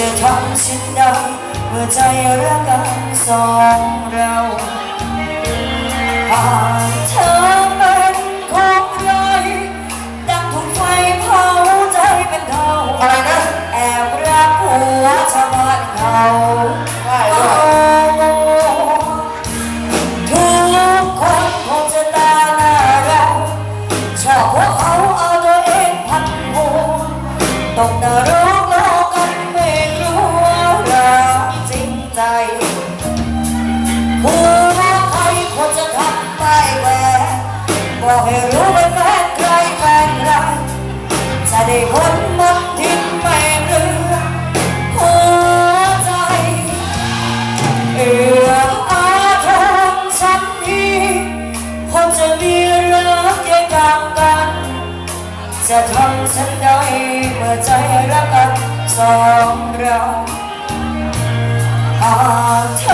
จะทำสิ่งใดเมื่อใจรักกันสองเราหากเธอเป็นของใครดังถูกไฟเผาใจเป็นเทาอะไรนะแอบรักหัวชาวบ้านเขาได้ด้วยทุกคนคงจะตาหน้าเราชอบพวกเขาเอาตัวเองพันหัวตกนรก คนมันทิ้งไม่เหลือหัวใจ เอืออาทรสักทีคนจะมีรักแยกทางกัน จะทำฉันได้เมื่อใจรักกันสองเราหากเธอ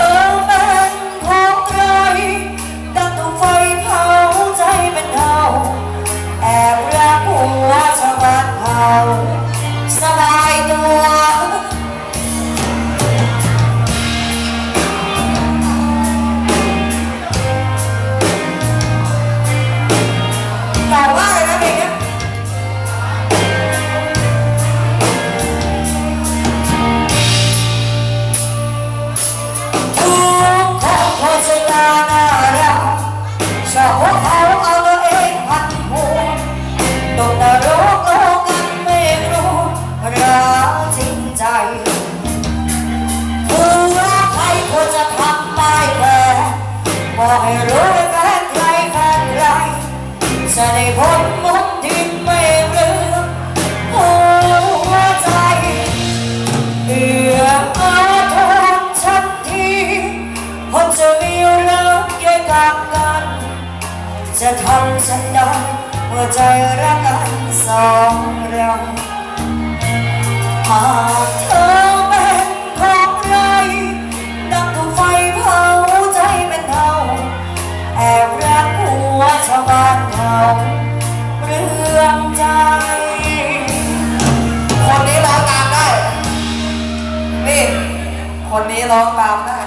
บอกให้รู้ว่าแฟนใครแฟนใครจะได้พ้นมุมที่ไม่ลือหัวใจเอื้ออาทรฉันทีผมจะมีเรักแยกทางกัน จะทำฉันได้หัวใจรักกันสองเราานเขาเรื่องใจ คนนี้ร้องตามได้ นี่ คนนี้ร้องตามได้